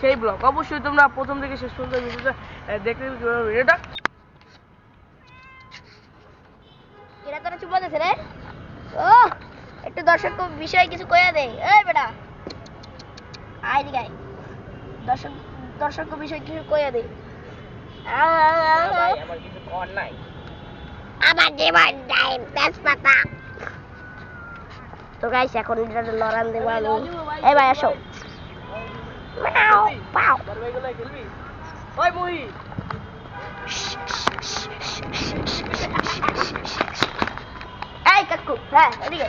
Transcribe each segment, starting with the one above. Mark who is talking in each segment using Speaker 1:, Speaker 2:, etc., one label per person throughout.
Speaker 1: সেই ব্লগ অবশ্যই তোমরা প্রথম থেকে শেষ পর্যন্ত ভিডিওটা দেখতে ভিডিওটা।
Speaker 2: এরা চুপ বলতেছে রে। ও একটু দর্শক বিষয়ে কিছু কইয়া দে। এই বেটা। আয়। দর্শক দর্শক বিষয়ে কিছু কইয়া দে
Speaker 1: আমার কিছু কর নাই।
Speaker 2: আমার জীবন তেজপাতা তো গাইস এখন এটা লড়ান দেবো আমি। এই ভাই আসো। মাও, পাও।
Speaker 1: ওই মুহি
Speaker 2: এই কাকু হ্যাঁ এদিকে।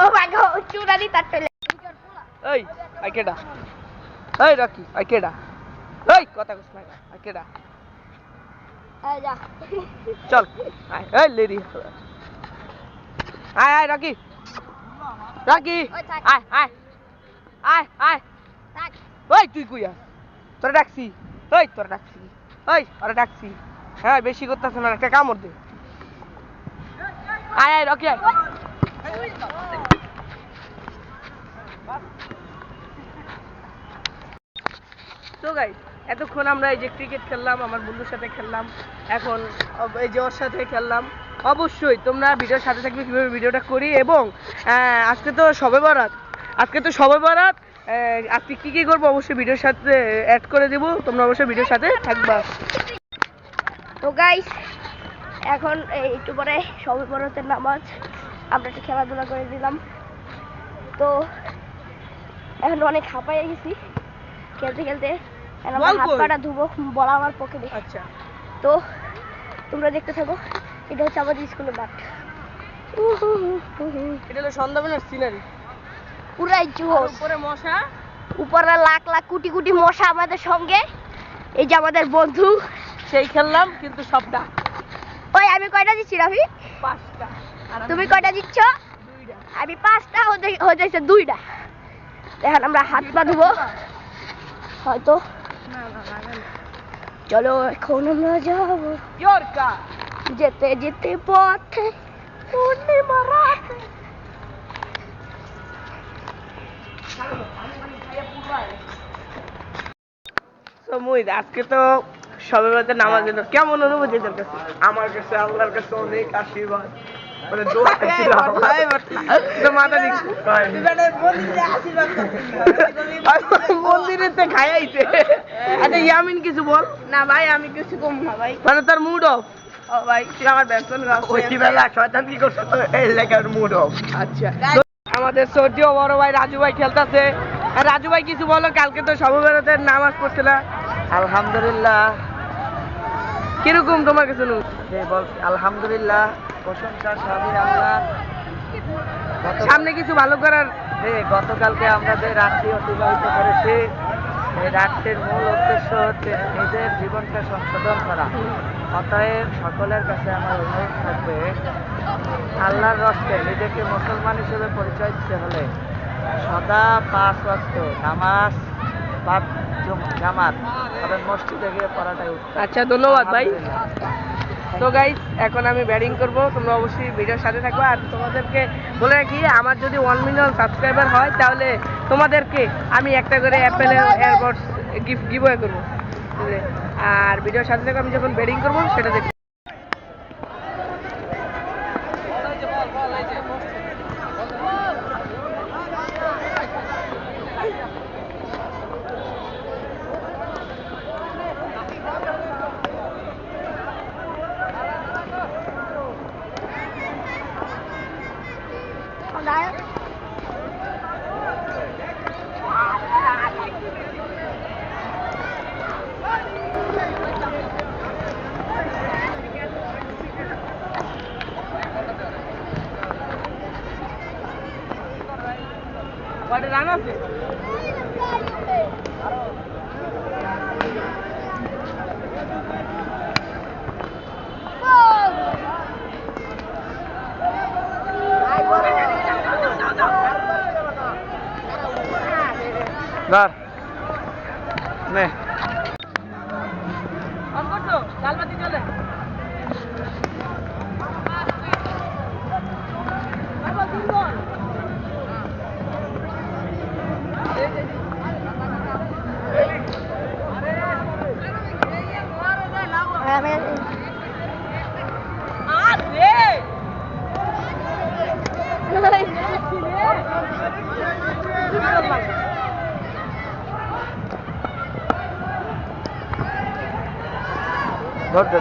Speaker 2: ও মাই গড চুরানি তার
Speaker 1: এই আই কেডা এই রকি আই কেডা? এই কথা কইছ না আই কেডা?
Speaker 2: এই যা।
Speaker 1: চল আয় এই লেডি। আয় আয় রকি। রকি। আয় আয় আয় আয়। ওই তুই কুইয়া তোরা ডাকছি। ওই তোরা ডাকছি। ওই ওরা ডাকছি। হ্যাঁ বেশি করতেছ না একটা কামড় দে। আয় আয় রকি আয়। তো গাইস এতক্ষণ আমরা এই যে ক্রিকেট খেললাম, আমার বন্ধুর সাথে খেললাম, এখন এই যে ওর সাথে খেললাম। অবশ্যই তোমরা ভিডিওর সাথে থাকবে কীভাবে ভিডিওটা করি এবং আজকে তো সবে বরাত। আজকে তো সবে বরাত আজকে কি কি করব অবশ্যই ভিডিওর সাথে অ্যাড করে দেবো, তোমরা অবশ্যই ভিডিওর সাথে থাকবা।
Speaker 2: তো গাইস এখন একটু পরে সবে বরতের নামাজ, আমরা একটু খেলাধুলা করে দিলাম তো, এখন অনেক হাঁপাই গেছি, খেলতে খেলতে। আমার হাত পাটা ধুবো বলা আমার পকেটে
Speaker 1: আচ্ছা।
Speaker 2: তো তোমরা দেখতে থাকো এটা হচ্ছে আমাদের স্কুলের মাঠ।
Speaker 1: এটা হলো সন্ধ্যাবেলার সিনারি
Speaker 2: পুরাই
Speaker 1: উপরে মশা।
Speaker 2: উপরে লাখ লাখ কোটি কোটি মশা আমাদের সঙ্গে। এই যে আমাদের বন্ধু।
Speaker 1: সেই খেললাম কিন্তু সবটা।
Speaker 2: ওই আমি কয়টা দিচ্ছি রাফি?
Speaker 1: পাঁচটা।
Speaker 2: তুমি কয়টা দিচ্ছ? আমি পাঁচটা হতে হতেছে দুইটা। এখন আমরা হাত পা ধুবো। হয়তো
Speaker 1: না না লাগে
Speaker 2: চলো এখন আমরা যাব।
Speaker 1: ইয়র্কা।
Speaker 2: যেতে যেতে পথে পূর্ণিমা রাতে
Speaker 1: তো আজকে তো সবে নামাজ কেমন অনুভূতি তোর কাছে?
Speaker 3: আমার কাছে আল্লাহর কাছে অনেক আশীর্বাদ। মানে
Speaker 1: তো মাথা খাইয়াইছে আচ্ছা ইয়ামিন কিছু বল।
Speaker 2: না ভাই আমি কিছু কম না ভাই।
Speaker 1: মানে তার মুড অফ ও ভাই তুই আমার ব্যস্ত
Speaker 3: ওই বেলা শয়তান কি করছে তো এই লেখার মুড অফ
Speaker 1: আচ্ছা। আমাদের সর্দিও বড় ভাই রাজু ভাই খেলতেছে। আর রাজু ভাই কিছু বলো কালকে তো সর্বভারতের নামাজ পড়ছিল
Speaker 3: আলহামদুলিল্লাহ।
Speaker 1: কীরকম তোমার কাছে
Speaker 3: আলহামদুলিল্লাহ। প্রশংসা আল্লাহ
Speaker 1: সামনে কিছু ভালো করার
Speaker 3: গতকালকে আমরা যে রাত্রি অতিবাহিত করেছি এই রাত্রির মূল উদ্দেশ্য হচ্ছে নিজের জীবনকে সংশোধন করা। অতএব সকলের কাছে আমার অনুরোধ থাকবে আল্লাহর রস্তে নিজেকে মুসলমান হিসেবে পরিচয় দিতে হলে সদা পাঁচ ওয়াক্ত নামাজ বা জামাত তবে মসজিদে গিয়ে পড়াটাই
Speaker 1: আচ্ছা ধন্যবাদ ভাই। তো গাইস এখন আমি ব্যাটিং করব। তোমরা অবশ্যই ভিডিওর সাথে থাকব। আর তোমাদেরকে বলে রাখি, আমার যদি ওয়ান মিলিয়ন সাবস্ক্রাইবার হয়, তাহলে তোমাদেরকে আমি একটা করে অ্যাপেলের এয়ারপডস গিফট গিভওয়ে করব। আর ভিডিওর সাথে থাকব আমি যখন ব্যাটিং করব, সেটা দেখি কয়টা রান আছে
Speaker 3: ধর নে ধরতে
Speaker 2: ভাই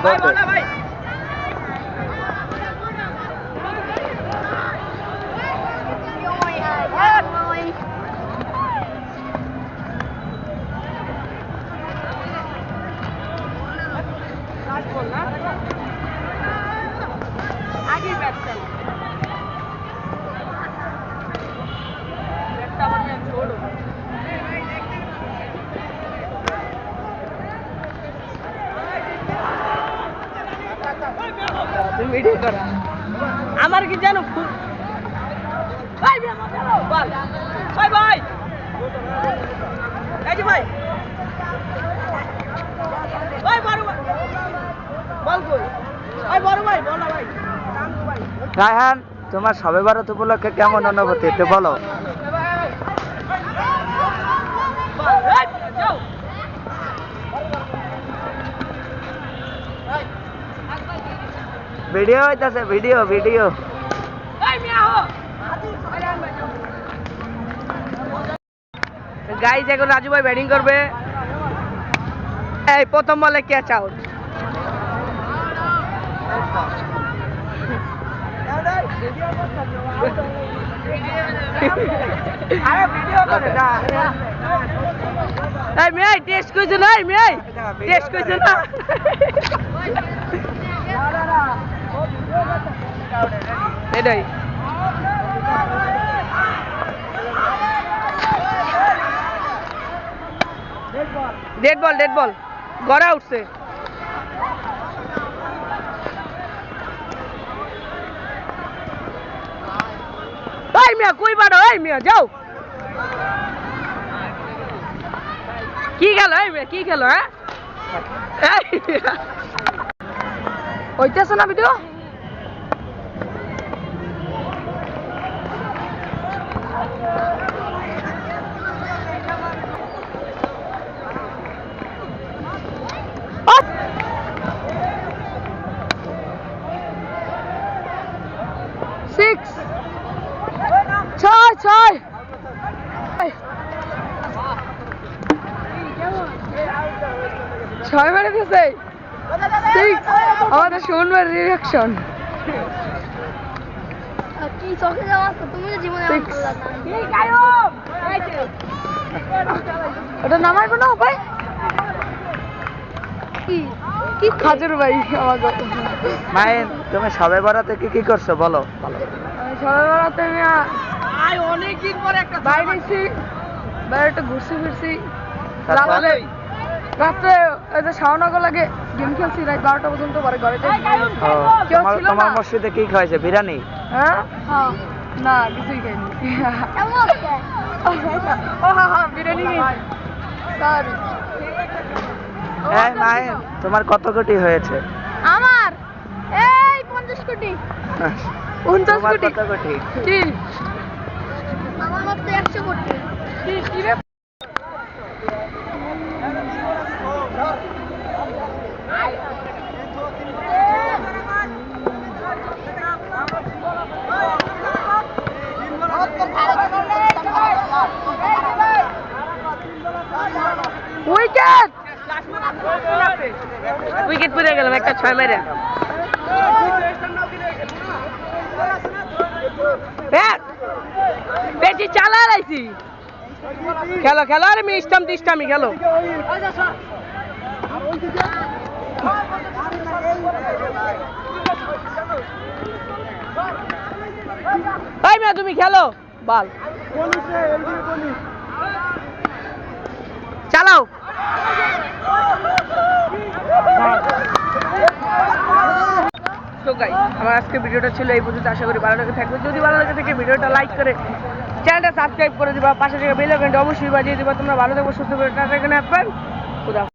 Speaker 2: Bye, bye. করো। আমার কি জানো ভাই ভাই ভাই।
Speaker 3: রায়হান, তোমার সবে বারত উপলক্ষে কেমন অনুভূতি একটু বলো
Speaker 2: বল এই যাও
Speaker 3: ভিডিও হইতাছে ভিডিও ভিডিও
Speaker 2: এই মিয়া হো গাইজ এখন রাজু ভাই ব্যাটিং করবে এই প্রথম বলে ক্যাচ আউট
Speaker 3: আরে ভিডিও করে না
Speaker 2: এই মেয়ে টেস্ট কইছো না এই মেয়ে টেস্ট কইছো না এটাই। ডেড বল ডেড বল গড়া উঠছে। এই মিয়া কই বাড়ো? এই মিয়া যাও। কি গেল এই মেয়ে কি গেল হ্যাঁ? হইতেছে না ভিডিও সিক্স ছয় ছয় ছয় মেরে দিয়েছে আমাদের শুনবার রিয়াকশন. ওটা নামার কোনো উপায়?
Speaker 4: কি?
Speaker 2: খাজুর ভাই আমাকে
Speaker 3: তুমি সবে বারাতে কি কি করছ? বলো।
Speaker 2: সবাই বেড়াতে আমি অনেকদিন পরে একটা বাইরে এসেছি। বাইরে একটু ঘুরছি ফিরছি? রাত্রে ওই যে শাওনাগো লাগে গেম খেলছি রাত বারোটা পর্যন্ত পরে ঘরে যাই। কেউ
Speaker 3: তোমার
Speaker 2: ছিল
Speaker 3: তোমার মসজিদে কি খাইছে? বিরিয়ানি?
Speaker 2: হ্যাঁ?
Speaker 4: হ্যাঁ।
Speaker 2: না কিছুই খাইনি। ও হ্যাঁ হ্যাঁ বিরিয়ানি খাইছি সরি
Speaker 3: এই মাইন তোমার কত কোটি হয়েছে?
Speaker 4: আমার? এই পঞ্চাশ কোটি।
Speaker 2: উনচাশ কোটি?
Speaker 3: কত কোটি?
Speaker 2: কি?
Speaker 4: আমার মাত্র একশো কোটি।
Speaker 2: কি রে উইকেট উইকেট পড়ে গেলাম একটা ছয় মেরে। ব্যাট! বেশি চালা লাইছি। খেলো খেলো আরে আমি ইস্টাম টিস্টামি খেলো মেয়ে তুমি খেলো। বল। চালাও আমার আজকে ভিডিওটা ছিল এই পর্যন্ত। আশা করি ভালো লাগে থাকবে। যদি ভালো লাগে থাকে, ভিডিওটা লাইক করে চ্যানেলটা সাবস্ক্রাইব করে দিবা। পাশে থেকে বেল অবশ্যই বাজিয়ে দিবা। তোমরা ভালো থাকবে, সুস্থ করে টাটা এখানে খুদা